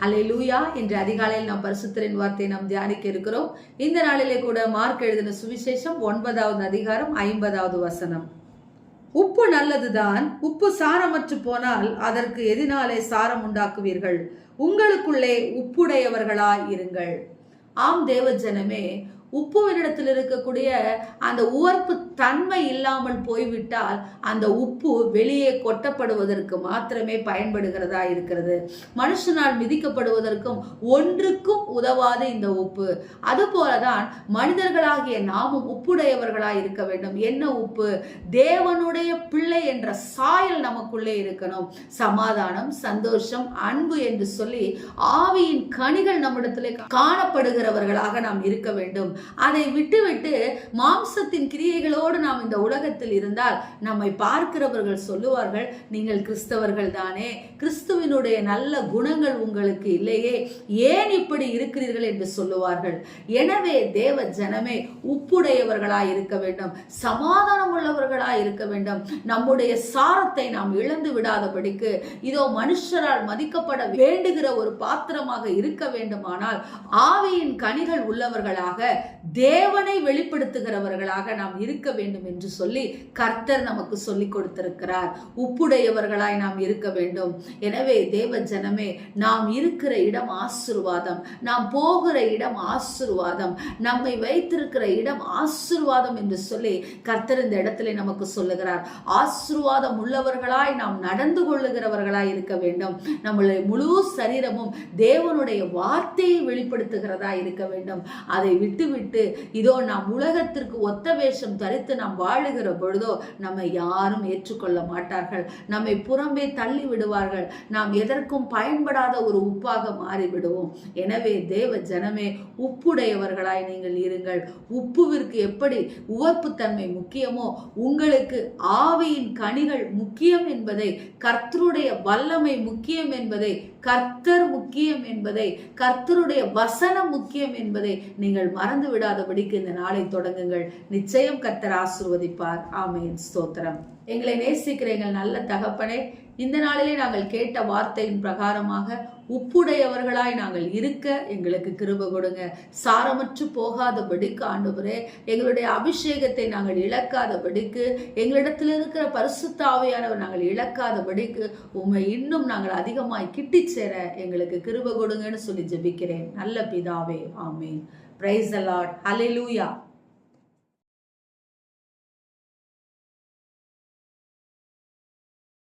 அலை லூயா என்று அதிகாலையில் நாம் பரிசுத்தரின் வார்த்தையை நாம் தியானிக்க இருக்கிறோம். இந்த நாளிலே கூட மார்க் எழுதின சுவிசேஷம் ஒன்பதாவது அதிகாரம் ஐம்பதாவது வசனம். உப்பு நல்லதுதான் உப்பு சாரமற்று போனால் அதற்கு எதினாலே சாரம் உண்டாக்குவீர்கள். உங்களுக்குள்ளே உப்புடையவர்களாய் இருங்கள். ஆம் தேவ ஜனமே உப்புவினிடத்தில் இருக்கக்கூடிய அந்த உவர்ப்பு தன்மை இல்லாமல் போய்விட்டால் அந்த உப்பு வெளியே கொட்டப்படுவதற்கு மாத்திரமே பயன்படுகிறதா இருக்கிறது. மனுஷனால் மிதிக்கப்படுவதற்கும் ஒன்றுக்கும் உதவாது இந்த உப்பு. அதுபோலதான் மனிதர்களாகிய நாமும் உப்புடையவர்களாய் இருக்க வேண்டும். என்ன உப்பு? தேவனுடைய பிள்ளை என்ற சாயல் நமக்குள்ளே இருக்கணும். சமாதானம் சந்தோஷம் அன்பு என்று சொல்லி ஆவியின் கனிகள் நம்மிடத்திலே காணப்படுகிறவர்களாக நாம் இருக்க வேண்டும். அதை விட்டுவிட்டு மாம்சத்தின் கிரியைகளோடு நாம் இந்த உலகத்தில் இருந்தால் நம்மை பார்க்கிறவர்கள் சொல்லுவார்கள் நீங்கள் கிறிஸ்தவர்கள் தானே. கிறிஸ்துவினுடைய நல்ல குணங்கள் உங்களுக்கு இல்லையே. ஏன் இப்படி இருக்கிறீர்கள்? என்று சொல்லுவார்கள். எனவே தேவ ஜனமே உப்புடையவர்களாய் இருக்க வேண்டும். சமாதானம் உள்ளவர்களாய் இருக்க வேண்டும். நம்முடைய சாரத்தை நாம் இழந்து விடாதபடிக்கு இதோ மனுஷரால் மதிக்கப்பட வேண்டுகிற ஒரு பாத்திரமாக இருக்க வேண்டுமானால் ஆவியின் கனிகள் உள்ளவர்களாக தேவனை வெளிப்படுத்துகிறவர்களாக நாம் இருக்க வேண்டும் என்று சொல்லி கர்த்தர் நமக்கு சொல்லிக் கொடுத்திருக்கிறார். உப்புடையவர்களாய் நாம் இருக்க வேண்டும். எனவே தேவ ஜனமே நாம் இருக்கிற இடம் ஆசிர்வாதம். நாம் போகிற இடம் ஆசிர்வாதம். நம்மை வைத்திருக்கிற இடம் ஆசிர்வாதம் என்று சொல்லி கர்த்தர் இந்த இடத்துல நமக்கு சொல்லுகிறார். ஆசிர்வாதம் உள்ளவர்களாய் நாம் நடந்து கொள்ளுகிறவர்களாய் இருக்க வேண்டும். நம்மளுடைய முழு சரீரமும் தேவனுடைய வார்த்தையை வெளிப்படுத்துகிறதா இருக்க வேண்டும். அதை விட்டுவிட்டு இதோ நாம் உலகத்திற்கு ஒத்த வேஷம் தரித்து நாம் வாழுகிற பொழுதோ நம்மை யாரும் ஏற்றுக்கொள்ள மாட்டார்கள். நம்மை புறம்பே தள்ளி விடுவார்கள். நாம் எதற்கும் பயன்படாத ஒரு உப்பாக மாறிவிடுவோம். எனவே தேவ ஜனமே உப்புடையவர்களாய் நீங்கள் இருங்கள். உப்புவிற்கு எப்படி உவர்ப்புத்தன்மை முக்கியமோ உங்களுக்கு ஆவியின் கனிகள் முக்கியம் என்பதை கர்த்தருடைய வல்லமை முக்கியம் என்பதை கர்த்தர் முக்கியம் என்பதை கர்த்தருடைய வசனம் முக்கியம் என்பதை நீங்கள் மறந்து விடாதபடிக்கு இந்த நாளை தொடங்குங்கள். நிச்சயம் கர்த்தர் ஆசிர்வதிப்பார். ஆமையின் ஸ்தோத்திரம். எங்களை நேசிக்கிற எங்கள் நல்ல தகப்பனே இந்த நாளிலே நாங்கள் கேட்ட வார்த்தையின் பிரகாரமாக உப்புடையவர்களாய் நாங்கள் இருக்க எங்களுக்கு கிருப கொடுங்க. சாரமற்று போகாதபடிக்கு ஆண்டவரே எங்களுடைய அபிஷேகத்தை நாங்கள் இழக்காதபடிக்கு எங்களிடத்தில் இருக்கிற பரிசுத்தாவையானவர் நாங்கள் இழக்காதபடிக்கு உண்மை இன்னும் நாங்கள் அதிகமாய் கிட்டி சேர எங்களுக்கு கிருப கொடுங்கன்னு சொல்லி ஜெபிக்கிறேன். நல்ல பிதாவே ஆமேன். பிரைஸ் அலாட் ஹalleluya